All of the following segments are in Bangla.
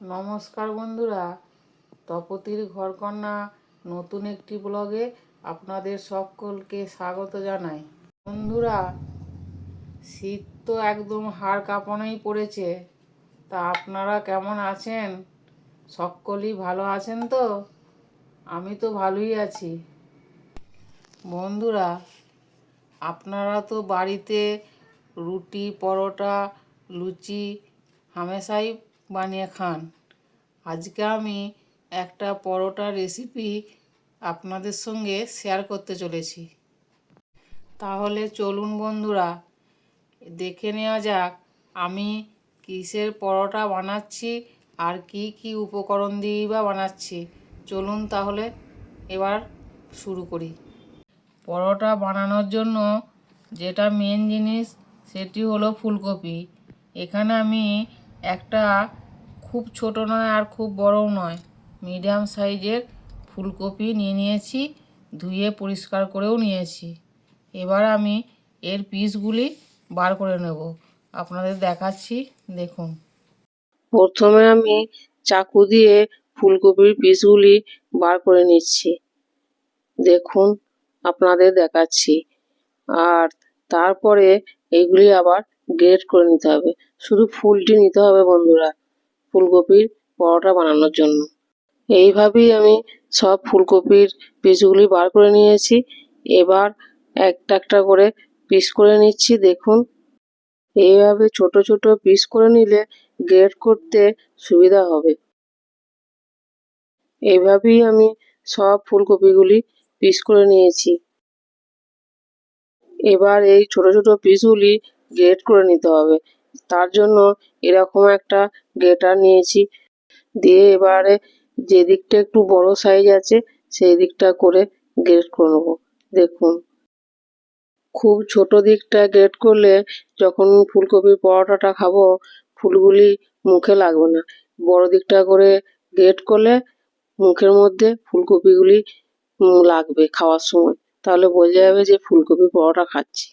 নমস্কার বন্ধুরা, তপতির ঘরকন্যা নতুন একটি ব্লগে আপনাদের সকলকে স্বাগত জানাই। বন্ধুরা, শীত তো একদম হাড় কাঁপানোই পড়েছে, তা আপনারা কেমন আছেন? সকলেই ভালো আছেন তো? আমি তো ভালোই আছি। বন্ধুরা, আপনারা তো বাড়িতে রুটি, পরোটা, লুচি, হামেশাই বানিয়ে খান। আজকে আমি একটা পরোটা রেসিপি আপনাদের সঙ্গে শেয়ার করতে চলেছি। তাহলে চলুন বন্ধুরা, দেখে নেওয়া যাক আমি কিসের পরোটা বানাচ্ছি আর কি কি উপকরণ দিয়েই বা বানাচ্ছি। চলুন তাহলে এবার শুরু করি। পরোটা বানানোর জন্য যেটা মেন জিনিস সেটি হলো ফুলকপি। এখানে আমি একটা খুব ছোট নয় আর খুব বড়ও নয়। মিডিয়াম সাইজের ফুলকপি নিয়ে নিয়েছি, ধুয়ে পরিষ্কার করেও নিয়েছি। এবার আমি এর পিসগুলি বার করে নেব। আপনাদের দেখাচ্ছি, দেখুন। প্রথমে আমি চাকু দিয়ে ফুলকপির পিসগুলি বার করে নিচ্ছি। দেখুন, আপনাদের দেখাচ্ছি। আর তারপরে এগুলি আবার গ্রেট করে নিতে হবে। শুধু ফুলটি নিতে হবে বন্ধুরা, ফুলকপির পরোটা বানানোর জন্য। এইভাবেই আমি সব ফুলকপির পিসগুলি বার করে নিয়েছি। এবার একটা একটা করে পিস করে নিচ্ছি, দেখুন। এইভাবে ছোট ছোট পিস করে নিলে গ্রেট করতে সুবিধা হবে। এইভাবেই আমি সব ফুলকপিগুলি পিস করে নিয়েছি। এবার এই ছোট ছোট পিসগুলি গ্রেট করে নিতে হবে। তার জন্য এরকম একটা গ্রেটার নিয়েছি। দিয়ে এবারে যে দিকটা একটু বড় সাইজ আছে, সেই দিকটা করে গ্রেট করে নেব। দেখুন, খুব ছোট দিকটা গ্রেট করলে যখন ফুলকপির পরোটাটা খাব, ফুলগুলি মুখে লাগবে না। বড় দিকটা করে গ্রেট করলে মুখের মধ্যে ফুলকপিগুলি লাগবে খাওয়ার সময়। তাহলে বোঝা যাবে যে ফুলকপি পরোটা খাচ্ছি।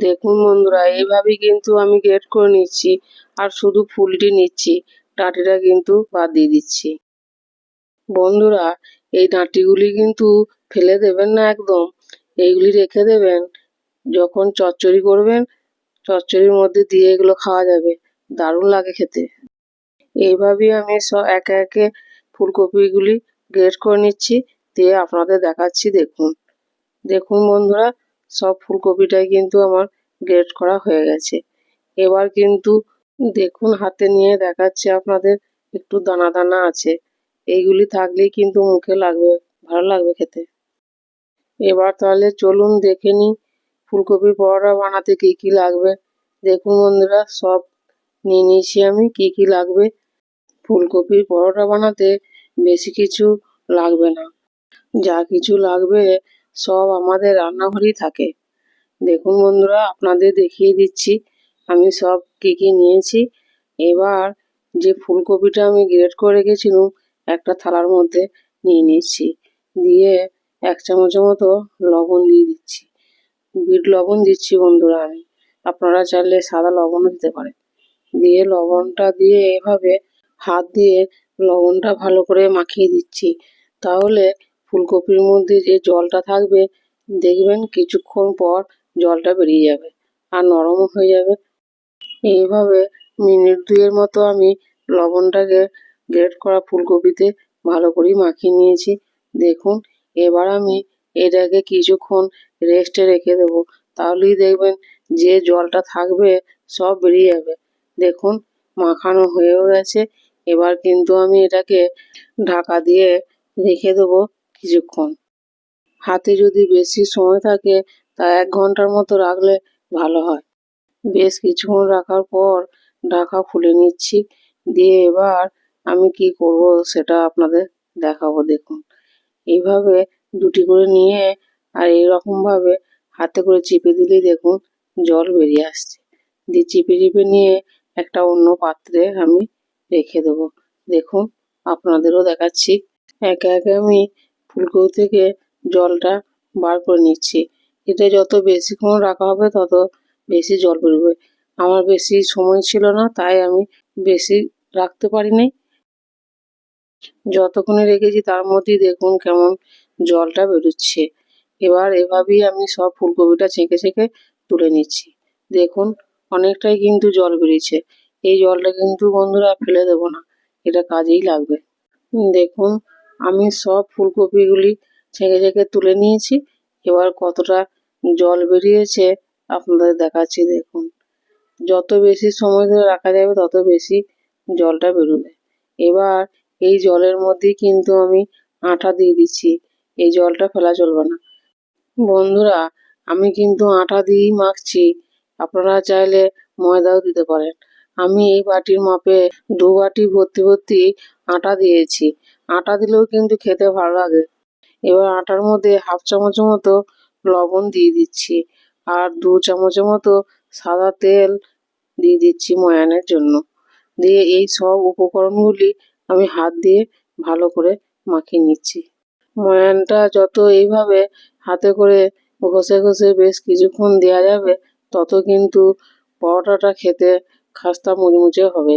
দেখুন বন্ধুরা, এইভাবেই কিন্তু আমি গ্রেট করে নিচ্ছি। আর শুধু ফুলটি নিচ্ছি, ডাঁটিটা কিন্তু বাদ দিয়ে দিচ্ছি। বন্ধুরা, এই ডাঁটিগুলি কিন্তু ফেলে দেবেন না একদম। এইগুলি রেখে দেবেন, যখন চচ্চড়ি করবেন, চচ্চড়ির মধ্যে দিয়ে এগুলো খাওয়া যাবে। দারুণ লাগে খেতে। এইভাবেই আমি সব একে একে ফুলকপিগুলি গ্রেট করে নিচ্ছি, দিয়ে আপনাদের দেখাচ্ছি, দেখুন। দেখুন বন্ধুরা সব ফুলকপিটাই কিন্তু আমার গ্রেট করা হয়ে গেছে। এবার কিন্তু দেখুন, হাতে নিয়ে দেখাচ্ছি আপনাদের, একটু দানা দানা আছে। এইগুলি থাকলেই কিন্তু মুখে লাগবে, ভালো লাগবে খেতে। এবার তাহলে চলুন দেখে নিই ফুলকপির পরোটা বানাতে কি কি লাগবে। দেখুন বন্ধুরা, সব নিয়ে নিয়েছি আমি, কি কি লাগবে। ফুলকপির পরোটা বানাতে বেশি কিছু লাগবে না। যা কিছু লাগবে সব আমাদের রান্নাঘরেই থাকে। দেখুন বন্ধুরা, আপনাদের দেখিয়ে দিচ্ছি। আমি সব কি কি নিয়েছি। এবার যে ফুলকপিটা আমি গ্রেট করে রেখেছিলাম, একটা থালার মধ্যে নিয়ে নিচ্ছি। দিয়ে এক চামচের মতো লবণ দিয়ে দিচ্ছি। বিট লবণ দিচ্ছি বন্ধুরা আমি। আপনারা চাইলে সাদা লবণও দিতে পারেন। দিয়ে লবণটা দিয়ে এভাবে হাত দিয়ে লবণটা ভালো করে মাখিয়ে দিচ্ছি। তাহলে ফুলকপির মধ্যে যে জলটা থাকবে, দেখবেন কিছুক্ষণ পর জলটা বেরিয়ে যাবে আর নরমও হয়ে যাবে। এইভাবে মিনিট দুয়ের মতো আমি লবণটাকে গ্রেট করা ফুলকপিতে ভালো করে মাখিয়ে নিয়েছি। দেখুন, এবার আমি এটাকে কিছুক্ষণ রেস্টে রেখে দেবো। তাহলেই দেখবেন যে জলটা থাকবে, সব বেরিয়ে যাবে। দেখুন, মাখানো হয়েও গেছে। এবার কিন্তু আমি এটাকে ঢাকা দিয়ে রেখে দেবো। কিছুক্ষণ। হাতে যদি বেশি সময় থাকে, তা এক ঘণ্টার মতো রাখলে ভালো হয়। বেশ কিছুক্ষণ রাখার পর ঢাকা খুলে নিচ্ছি। দিয়ে এবার আমি কি করব সেটা আপনাদের দেখাবো, দেখুন। এইভাবে দুটি করে নিয়ে আর এইরকমভাবে হাতে করে চিপে দিলেই দেখুন জল বেরিয়ে আসছে। দিয়ে চিপে চিপে নিয়ে একটা অন্য পাত্রে আমি রেখে দেবো। দেখুন, আপনাদেরও দেখাচ্ছি। একে একে আমি ফুলকপি থেকে জলটা বার করে নিচ্ছি। এটা যত বেশিক্ষণ রাখা হবে, তত বেশি জল বেরোবে। আমার বেশি সময় ছিল না, তাই আমি বেশি রাখতে পারি নাই যতক্ষণে রেখেছি, তার মধ্যেই দেখুন কেমন জলটা বেরোচ্ছে। এবার এভাবেই আমি সব ফুলকপিটা ছেঁকে ছেঁকে তুলে নিচ্ছি। দেখুন, অনেকটাই কিন্তু জল বেরিয়েছে। এই জলটা কিন্তু বন্ধুরা ফেলে দেবো না, এটা কাজেই লাগবে। দেখুন আমি সব ফুলকপিগুলি ছেঁকে ছেঁকে তুলে নিয়েছি। এবার কতটা জল বেরিয়েছে আপনাদের দেখাচ্ছি, দেখুন। যত বেশি সময় ধরে রাখা যাবে, তত বেশি জলটা বেরোবে। এবার এই জলের মধ্যেই কিন্তু আমি আটা দিয়ে দিচ্ছি। এই জলটা ফেলা চলবে না। বন্ধুরা, আমি কিন্তু আটা দিয়েই মাখছি। আপনারা চাইলে ময়দাও দিতে পারেন। আমি এই বাটির মাপে দু বাটি ভর্তি ভর্তি আটা দিয়েছি। আটা দিলেও কিন্তু খেতে ভালো লাগে। এবার আটার মধ্যে হাফ চামচ মতো লবণ দিয়ে দিচ্ছি আর দু চামচের মতো সাদা তেল দিয়ে দিচ্ছি ময়ানের জন্য। দিয়ে এই সব উপকরণগুলি আমি হাত দিয়ে ভালো করে মাখিয়ে নিচ্ছি। ময়ানটা যত এইভাবে হাতে করে ঘষে ঘষে বেশ কিছুক্ষণ দেওয়া যাবে, তত কিন্তু পরোটাটা খেতে খাস্তা মুচমুচে হবে।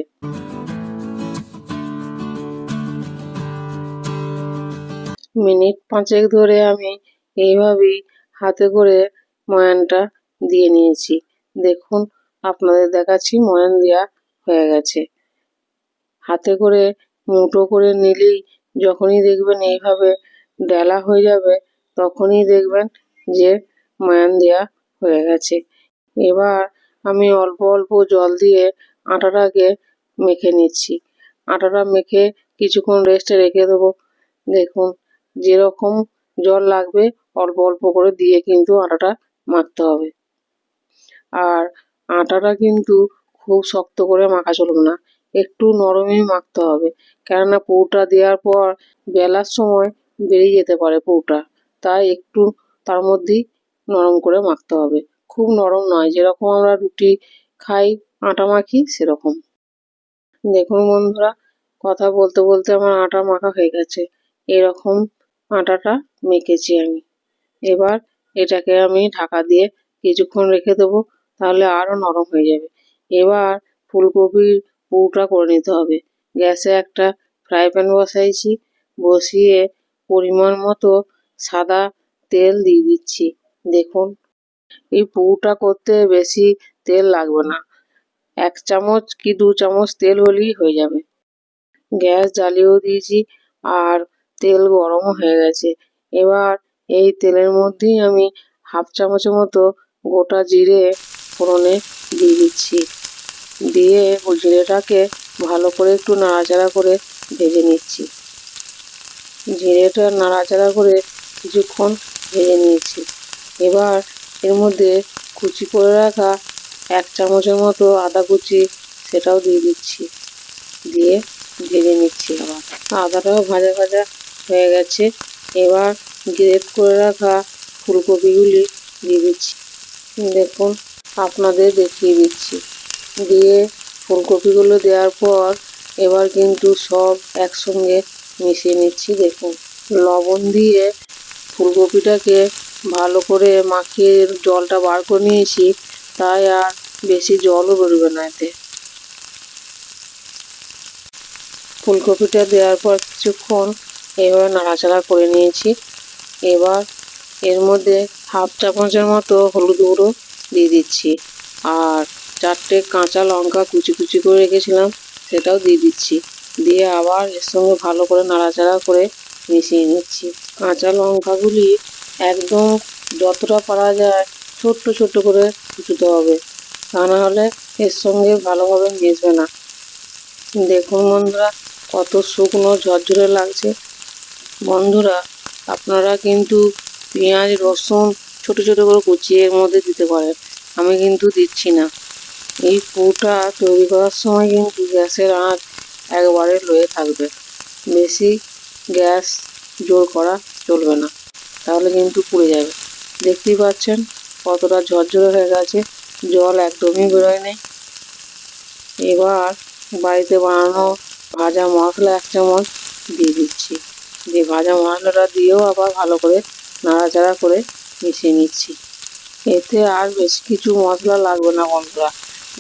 মিনিট পাঁচেক ধরে আমি এইভাবেই হাতে করে ময়ানটা দিয়ে নিয়েছি। দেখুন, আপনাদের দেখাচ্ছি ময়ান দেওয়া হয়ে গেছে। হাতে করে মুঠো করে নিলেই যখনই দেখবেন এইভাবে ডেলা হয়ে যাবে, তখনই দেখবেন যে ময়ান দেওয়া হয়ে গেছে। এবার আমি অল্প অল্প জল দিয়ে আটাটাকে মেখে নিচ্ছি। আটাটা মেখে কিছুক্ষণ রেস্টে রেখে দেবো। দেখুন, যেরকম জল লাগবে, অল্প অল্প করে দিয়ে কিন্তু আটাটা মাখতে হবে। আর আটাটা কিন্তু খুব শক্ত করে মাখা চলবে না, একটু নরমই মাখতে হবে। কেননা পৌটা দেওয়ার পর বেলার সময় বেরিয়ে যেতে পারে পৌটা তাই একটু তার মধ্যেই নরম করে মাখতে হবে। খুব নরম নয়। যেরকম আমরা রুটি খাই, আটা মাখি, সেরকম। দেখুন বন্ধুরা, কথা বলতে বলতে আমার আটা মাখা হয়ে গেছে। এরকম আটাটা মেখেছি আমি। এবার এটাকে আমি ঢাকা দিয়ে কিছুক্ষণ রেখে দেবো, তাহলে আরও নরম হয়ে যাবে। এবার ফুলকপির পুরটা করে নিতে হবে। গ্যাসে একটা ফ্রাই প্যান বসাইছি, বসিয়ে পরিমাণ মতো সাদা তেল দিয়ে দিচ্ছি। দেখুন এই পুরটা করতে বেশি তেল লাগবে না। এক চামচ কি দু চামচ তেল হলেই হয়ে যাবে। গ্যাস জ্বালিয়েও দিয়েছি আর তেল গরমও হয়ে গেছে। এবার এই তেলের মধ্যেই আমি হাফ চামচের মতো গোটা জিরে ফোড়নে দিয়ে দিচ্ছি। দিয়ে জিরেটাকে ভালো করে একটু নাড়াচাড়া করে ভেজে নিচ্ছি। জিরেটা নাড়াচাড়া করে কিছুক্ষণ ভেজে নিয়েছি। এবার এর মধ্যে কুচি করে রাখা এক চামচের মতো আদা কুচি সেটাও দিয়ে দিচ্ছি। দিয়ে ভেজে নিচ্ছি আবার। আদাটাও ভাজা ভাজা হয়ে গেছে। এবার গ্রেট করে রাখা ফুলকপিগুলি দিয়ে দিচ্ছি। দেখুন, আপনাদের দেখিয়ে দিচ্ছি। দিয়ে ফুলকপিগুলো দেওয়ার পর এবার কিন্তু সব একসঙ্গে মিশিয়ে নিচ্ছি। দেখুন, লবণ দিয়ে ফুলকপিটাকে ভালো করে মাখিয়ে জলটা বার করে নিয়েছি, তাই আর বেশি জলও বেরোবে না এতে। ফুলকপিটা দেওয়ার পর কিছুক্ষণ এভাবে নাড়াচাড়া করে নিয়েছি। এবার এর মধ্যে হাফ চামচের মতো হলুদ গুঁড়ো দিয়ে দিচ্ছি, আর চারটে কাঁচা লঙ্কা কুচি কুচি করে রেখেছিলাম, সেটাও দিয়ে দিচ্ছি। দিয়ে আবার এর সঙ্গে ভালো করে নাড়াচাড়া করে মিশিয়ে নিচ্ছি। কাঁচা লঙ্কাগুলি একদম যতটা পারা যায় ছোট্ট ছোট্ট করে কুচোতে হবে। তা না হলে এর সঙ্গে ভালোভাবে মিশবে না। দেখুন বন্ধুরা, কত শুকনো ঝরঝরে লাগছে। বন্ধুরা, আপনারা কিন্তু পেঁয়াজ, রসুন ছোট ছোট করে কুচিয়ে এর মধ্যে দিতে পারেন। আমি কিন্তু দিচ্ছি না। এই পুরটা তৈরি করার সময় কিন্তু গ্যাসের আঁচ একবারে লয়ে থাকবে। বেশি গ্যাস জোর করা চলবে না। তাহলে কিন্তু পুড়ে যাবে। দেখতেই পাচ্ছেন, কতটা ঝরঝরে হয়ে গেছে। জল একদমই বেরোয় নেই এবার বাড়িতে বানানো ভাজা মশলা এক চামচ দিয়ে দিচ্ছি। দিয়ে ভাজা মশলাটা দিয়েও আবার ভালো করে নাড়াচাড়া করে মিশিয়ে নিচ্ছি। এতে আর বেশি কিছু মশলা লাগবে না বন্ধুরা।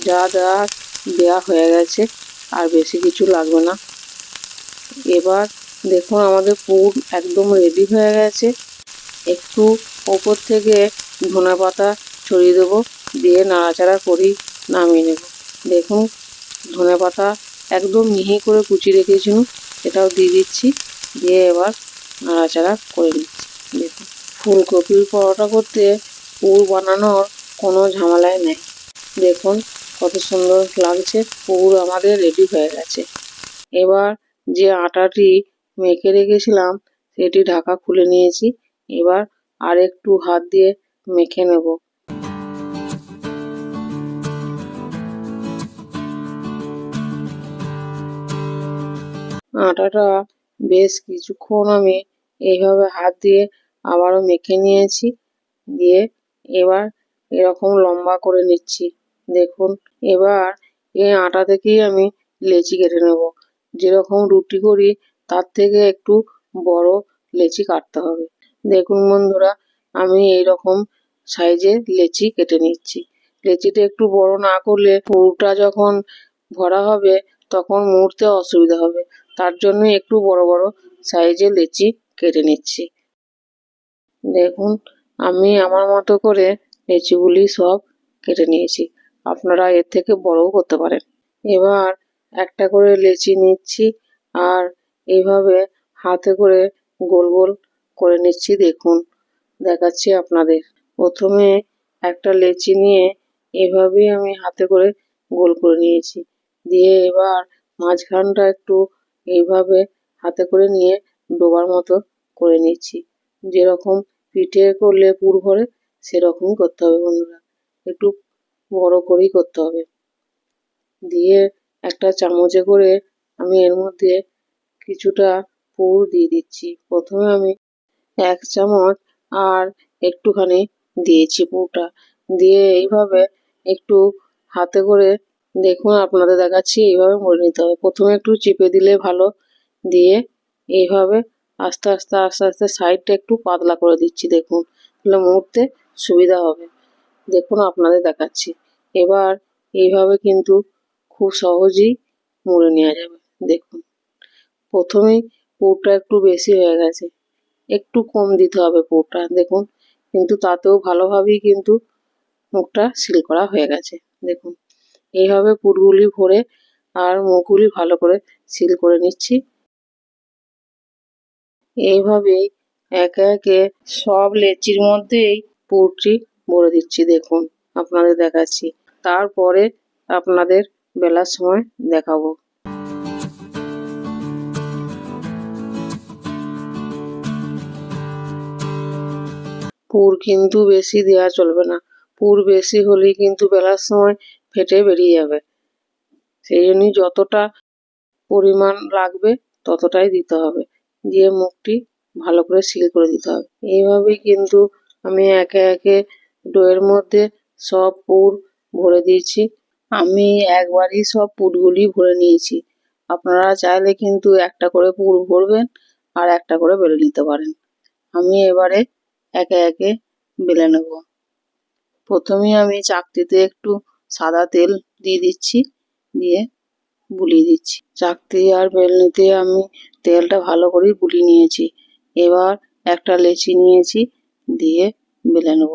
যা যা দেওয়া হয়ে গেছে, আর বেশি কিছু লাগবে না। এবার দেখুন, আমাদের পুর একদম রেডি হয়ে গেছে। একটু ওপর থেকে ধনে পাতা ছড়িয়ে দেবো, দিয়ে নাড়াচাড়া করি, নামিয়ে নেব। দেখুন, ধনে পাতা একদম মিহি করে কুচি রেখেছিলাম এটাও দিয়ে দিচ্ছি, দিয়ে এবার নাড়াচাড়া করে নিচ্ছি। দেখুন, ফুলকপির পরোটা করতে পুর বানানোর কোনো ঝামেলাই নেই। দেখুন, কত সুন্দর লাগছে, পুর আমাদের রেডি হয়ে গেছে। এবার যে আটাটি মেখে রেখেছিলাম, সেটি ঢাকা খুলে নিয়েছি। এবার আর একটু হাত দিয়ে মেখে নেব। আটাটা বেশ কিছুক্ষণ আমি এইভাবে হাত দিয়ে আবারও মেখে নিয়েছি। দিয়ে এবার এরকম লম্বা করে নিচ্ছি। দেখুন, এবার এই আটা থেকেই আমি লেচি কেটে নেব। যেরকম রুটি করি, তার থেকে একটু বড় লেচি কাটতে হবে। দেখুন বন্ধুরা, আমি এই রকম সাইজের লেচি কেটে নিচ্ছি। লেচিটা একটু বড় না করলে পুরোটা যখন ভরা হবে, তখন মুড়তে অসুবিধা হবে। তার জন্য একটু বড় বড় সাইজের লেচি কেটে নিচ্ছি। দেখুন, আমি আমার মতো করে লেচিগুলি সব কেটে নিয়েছি। আপনারা এর থেকে বড়ও করতে পারেন। এবার একটা করে লেচি নিচ্ছি আর এইভাবে হাতে করে গোল গোল করে নিচ্ছি, দেখুন, দেখাচ্ছি আপনাদের। প্রথমে একটা লেচি নিয়ে এভাবেই আমি হাতে করে গোল করে নিয়েছি। দিয়ে এবার মাঝখানটা একটু এইভাবে হাতে করে নিয়ে ডোবার মতো করে নিচ্ছি। যেরকম পিঠে করলে পুর ভরে, সেরকমই করতে হবে বন্ধুরা। একটু বড় করেই করতে হবে। দিয়ে একটা চামচে করে আমি এর মধ্যে কিছুটা পুর দিয়ে দিচ্ছি। প্রথমে আমি এক চামচ আর একটুখানি দিয়েছি পুরটা। দিয়ে এইভাবে একটু হাতে করে দেখুন, আপনাদের দেখাচ্ছি, এইভাবে মরে নিতে হবে। প্রথমে একটু চিপে দিলে ভালো। দিয়ে এইভাবে আস্তে আস্তে আস্তে আস্তে সাইডটা একটু পাতলা করে দিচ্ছি, দেখুন। তাহলে মুড়তে সুবিধা হবে। দেখুন, আপনাদের দেখাচ্ছি। এবার এইভাবে কিন্তু খুব সহজেই মুড়ে নেওয়া যাবে। দেখুন, প্রথমেই পুরটা একটু বেশি হয়ে গেছে। একটু কম দিতে হবে পুরটা, দেখুন। কিন্তু তাতেও ভালোভাবেই কিন্তু মুখটা সিল করা হয়ে গেছে, দেখুন। এইভাবে পুরগুলি ভরে আর মুখগুলি ভালো করে সিল করে নিচ্ছি। এইভাবেই একে একে সব লেচির মধ্যেই পুরটি ভরে দিচ্ছি, দেখুন, আপনাদের দেখাচ্ছি। তারপরে আপনাদের বেলার সময় দেখাবো। পুর কিন্তু বেশি দেওয়া চলবে না। পুর বেশি হলেই কিন্তু বেলার সময় ফেটে বেরিয়ে যাবে। সেই জন্যই যতটা পরিমাণ লাগবে ততটাই দিতে হবে। দিয়ে মুখটি ভালো করে সিল করে দিতে হবে। এইভাবেই কিন্তু আমি একে একে ডোয়ের মধ্যে সব পুর ভরে দিয়েছি। আমি একবারই সব পুরগুলি ভরে নিয়েছি। আপনারা চাইলে কিন্তু একটা করে পুর ভরবেন আর একটা করে বেলে নিতে পারেন। আমি এবারে একে একে বেলে নেব। প্রথমে আমি চাকতিতে একটু সাদা তেল দিয়ে দিচ্ছি, দিয়ে বুলিয়ে দিচ্ছি। চাকতি আর বেলনিতে আমি তেলটা ভালো করে বুলিয়ে নিয়েছি। এবার একটা লেচি নিয়েছি, দিয়ে বেলে নেব।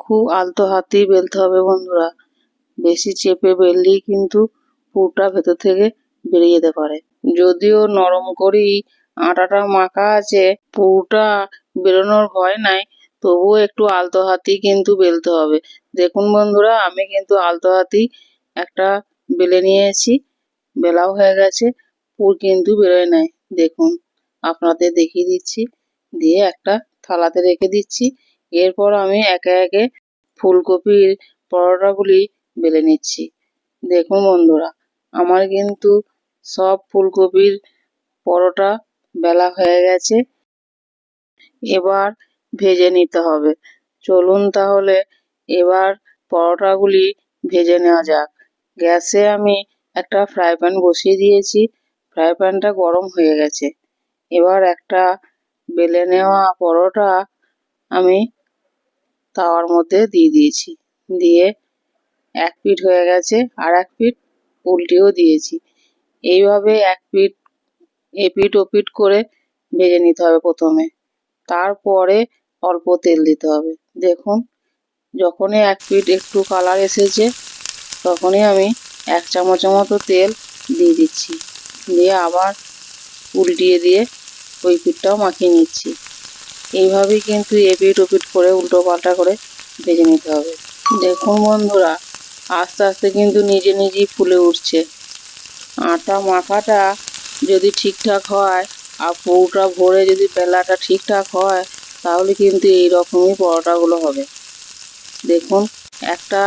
খুব আলতো হাতেই বেলতে হবে বন্ধুরা। বেশি চেপে বেললেই কিন্তু পুরটা ভেতর থেকে বেরিয়ে যেতে পারে। যদিও নরম করেই আটাটা মাখা আছে, পুরটা বেরোনোর ভয় নাই, তবুও একটু আলতো হাতেই কিন্তু বেলতে হবে। দেখুন বন্ধুরা, আমি কিন্তু আলতো হাতেই একটা বেলে নিয়েছি, বেলাও হয়ে গেছে, পুর কিন্তু বেরোয় নাই। দেখুন, আপনাদের দেখিয়ে দিচ্ছি, দিয়ে একটা থালাতে রেখে দিচ্ছি, এরপর আমি একে একে ফুলকপির পরোটাগুলি বেলে নিচ্ছি। দেখুন বন্ধুরা, আমার কিন্তু সব ফুলকপির পরোটা বেলা হয়ে গেছে এবার ভেজে নিতে হবে। চলুন তাহলে এবার পরোটাগুলি ভেজে নেওয়া যাক। গ্যাসে আমি একটা ফ্রাই প্যান বসিয়ে দিয়েছি। ফ্রাই প্যানটা গরম হয়ে গেছে। এবার একটা বেলে নেওয়া পরোটা আমি তাওয়ার মধ্যে দিয়ে দিয়েছি। দিয়ে এক পিঠ হয়ে গেছে আর এক পিঠ উল্টিও দিয়েছি। এইভাবে এক পিঠ এপিট ওপিট করে ভেজে নিতে হবে প্রথমে। তারপরে অল্প তেল দিতে হবে। দেখুন, যখনই এক পিঠ একটু কালার এসেছে, তখনই আমি এক চামচের মতো তেল দিয়ে দিচ্ছি। দিয়ে আবার উল্টিয়ে দিয়ে ওই পিঠটাও মাখিয়ে নিচ্ছি। এইভাবেই কিন্তু এপিট ওপিট করে, উল্টো পাল্টা করে ভেজে নিতে হবে। দেখুন বন্ধুরা, আস্তে আস্তে কিন্তু নিজে নিজেই ফুলে উঠছে। আটা মাখাটা যদি ঠিকঠাক হয় আর পৌটা ভরে যদি পেলাটা ঠিকঠাক হয়, তাহলে কিন্তু এই রকমই পরোটাগুলো হবে। দেখুন, একটা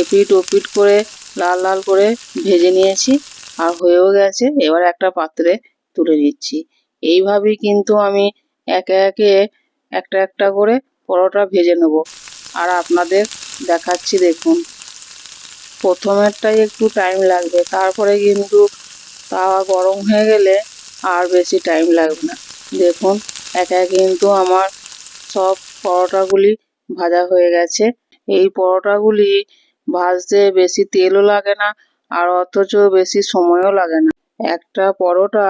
এপিট ওপিট করে লাল লাল করে ভেজে নিয়েছি আর হয়েও গেছে। এবার একটা পাত্রে তুলে নিচ্ছি। এইভাবেই কিন্তু আমি একে একে একটা একটা করে পরোটা ভেজে নেব। আর আপনাদের দেখাচ্ছি, দেখুন। প্রথমেরটাই একটু টাইম লাগবে, তারপরে কিন্তু তাওয়া গরম হয়ে গেলে আর বেশি টাইম লাগবে না। দেখুন একা কিন্তু আমার সব পরোটাগুলি ভাজা হয়ে গেছে। এই পরোটাগুলি ভাজতে বেশি তেলও লাগে না, আর অথচ বেশি সময়ও লাগে না। একটা পরোটা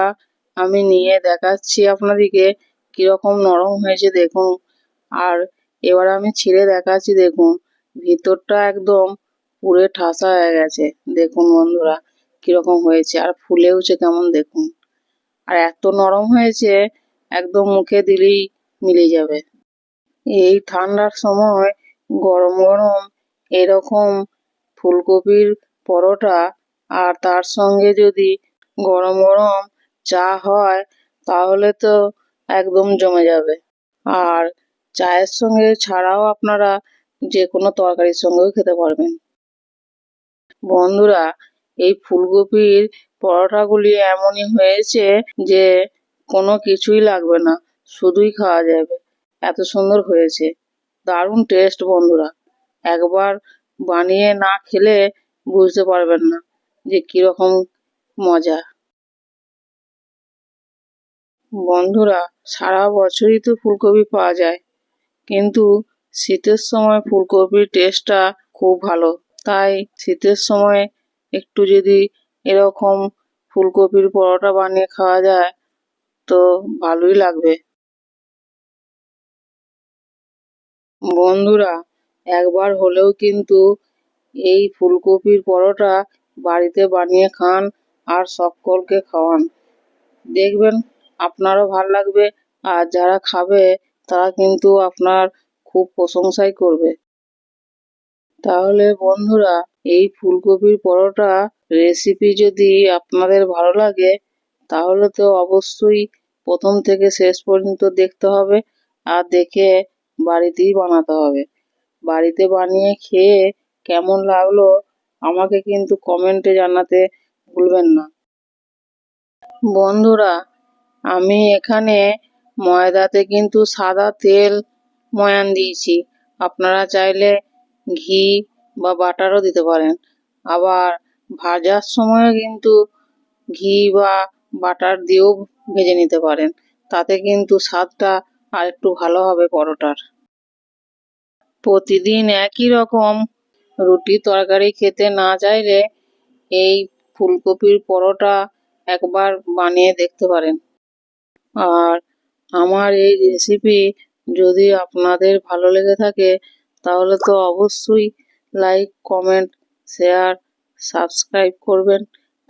আমি নিয়ে দেখাচ্ছি আপনাদেরকে, কীরকম নরম হয়েছে দেখুন। আর এবার আমি ছিঁড়ে দেখাচ্ছি, দেখুন, ভিতরটা একদম পুরে ঠাসা হয়ে গেছে। দেখুন বন্ধুরা, কীরকম হয়েছে, আর ফুলেওছে কেমন দেখুন। আর এত নরম হয়েছে, একদম মুখে দিলেই মিলে যাবে। এই ঠান্ডার সময় গরম গরম এরকম ফুলকপির পরোটা আর তার সঙ্গে যদি গরম গরম চা হয়, তাহলে তো একদম জমে যাবে। আর চায়ের সঙ্গে ছাড়াও আপনারা যে কোনো তরকারির সঙ্গেও খেতে পারবেন। বন্ধুরা, এই ফুলকপির পরোটাগুলি এমনই হয়েছে যে কোনো কিছুই লাগবে না, শুধুই খাওয়া যাবে। এত সুন্দর হয়েছে। দারুণ টেস্ট বন্ধুরা। একবার বানিয়ে না খেলে বুঝতে পারবেন না যে কীরকম মজা। বন্ধুরা, সারা বছরই তো ফুলকপি পাওয়া যায়, কিন্তু শীতের সময় ফুলকপির টেস্টটা খুব ভালো। তাই শীতের সময় একটু যদি এরকম ফুলকপির পরোটা বানিয়ে খাওয়া যায়, তো ভালোই লাগবে। বন্ধুরা, একবার হলেও কিন্তু এই ফুলকপির পরোটা বাড়িতে বানিয়ে খান আর সকলকে খাওয়ান। দেখবেন আপনারও ভালো লাগবে, আর যারা খাবে তারা কিন্তু আপনার খুব প্রশংসাই করবে। তাহলে বন্ধুরা, এই ফুলকপির পরোটা রেসিপি যদি আপনাদের ভালো লাগে, তাহলে তো অবশ্যই প্রথম থেকে শেষ পর্যন্ত দেখতে হবে আর দেখে বাড়িতেই বানাতে হবে। বাড়িতে বানিয়ে খেয়ে কেমন লাগল আমাকে কিন্তু কমেন্টে জানাতে ভুলবেন না। বন্ধুরা, আমি এখানে ময়দাতে কিন্তু সাদা তেল ময়ান দিয়েছি। আপনারা চাইলে ঘি বা বাটারও দিতে পারেন। আবার ভাজার সময় কিন্তু ঘি বা বাটার দিয়েও ভেজে নিতে পারেন। তাতে কিন্তু স্বাদটা আর একটু ভালো হবে পরোটার। প্রতিদিন একই রকম রুটি তরকারি খেতে না চাইলে এই ফুলকপির পরোটা একবার বানিয়ে দেখতে পারেন। আর আমার এই রেসিপি যদি আপনাদের ভালো লেগে থাকে, তাহলে তো অবশ্যই লাইক কমেন্ট শেয়ার সাবস্ক্রাইব করবেন।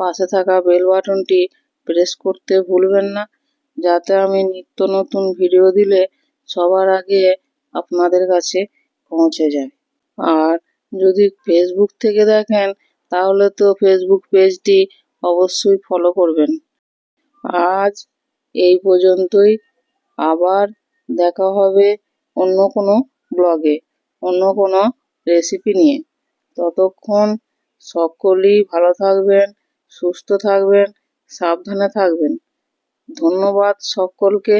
পাশে থাকা বেল বাটনটি প্রেস করতে ভুলবেন না। যাতে আমি নিত্য নতুন ভিডিও দিলে সবার আগে আপনাদের কাছে পৌঁছে যায়। আর যদি ফেসবুক থেকে দেখেন, তাহলে তো ফেসবুক পেজটি অবশ্যই ফলো করবেন। আজ এই পর্যন্তই। আবার দেখা হবে অন্য কোনো ব্লগে অন্য কোনো রেসিপি নিয়ে। ততক্ষণ সকলেই ভালো থাকবেন, সুস্থ থাকবেন, সাবধানে থাকবেন। ধন্যবাদ সকলকে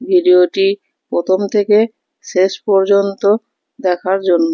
ভিডিওটি প্রথম থেকে শেষ পর্যন্ত দেখার জন্য।